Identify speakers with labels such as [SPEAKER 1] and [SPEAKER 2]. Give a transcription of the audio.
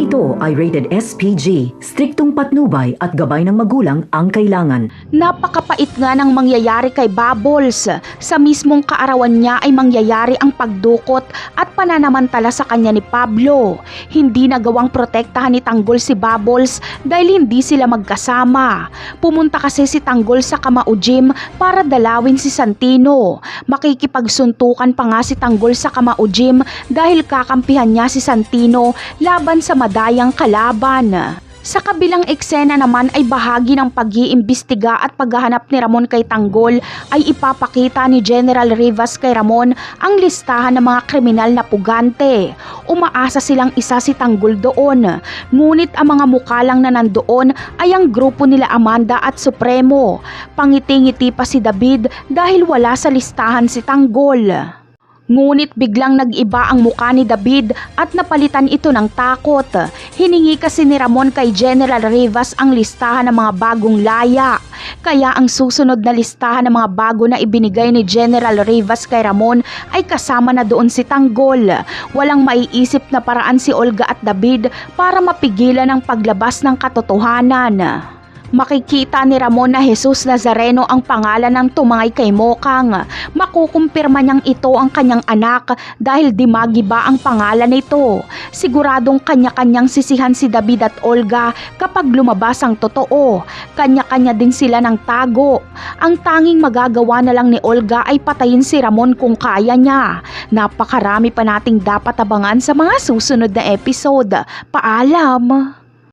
[SPEAKER 1] ito ay rated SPG. Striktong patnubay at gabay ng magulang ang kailangan.
[SPEAKER 2] Napakapait nga ng mangyayari kay Bubbles. Sa mismong kaarawan niya ay mangyayari ang pagdukot at pananamantala sa kanya ni Pablo. Hindi nagawang protektahan ni Tanggol si Bubbles dahil hindi sila magkasama. Pumunta kasi si Tanggol sa Kamao Gym para dalawin si Santino. Makikipagsuntukan pa nga si Tanggol sa Kamao Gym dahil kakampihan niya si Santino laban sa madayang kalaban. Sa kabilang eksena naman ay bahagi ng pag-iimbestiga at paghahanap ni Ramon kay Tanggol ay ipapakita ni General Rivas kay Ramon ang listahan ng mga kriminal na pugante. Umaasa silang isa si Tanggol doon. Ngunit ang mga mukha lang na nandoon ay ang grupo nila Amanda at Supremo. Pangiti-ngiti pa si David dahil wala sa listahan si Tanggol. Ngunit biglang nag-iba ang muka ni David at napalitan ito ng takot. Hiningi kasi ni Ramon kay General Rivas ang listahan ng mga bagong laya. Kaya ang susunod na listahan ng mga bago na ibinigay ni General Rivas kay Ramon ay kasama na doon si Tanggol. Walang maiisip na paraan si Olga at David para mapigilan ang paglabas ng katotohanan. Makikita ni Ramon na Jesus Nazareno ang pangalan ng tumangay kay Mokang. Makukumpirma niyang ito ang kanyang anak dahil dimagiba ang pangalan nito. Siguradong kanya-kanyang sisihan si David at Olga kapag lumabas ang totoo. Kanya-kanya din sila ng tago. Ang tanging magagawa na lang ni Olga ay patayin si Ramon kung kaya niya. Napakarami pa nating dapat abangan sa mga susunod na episode. Paalam!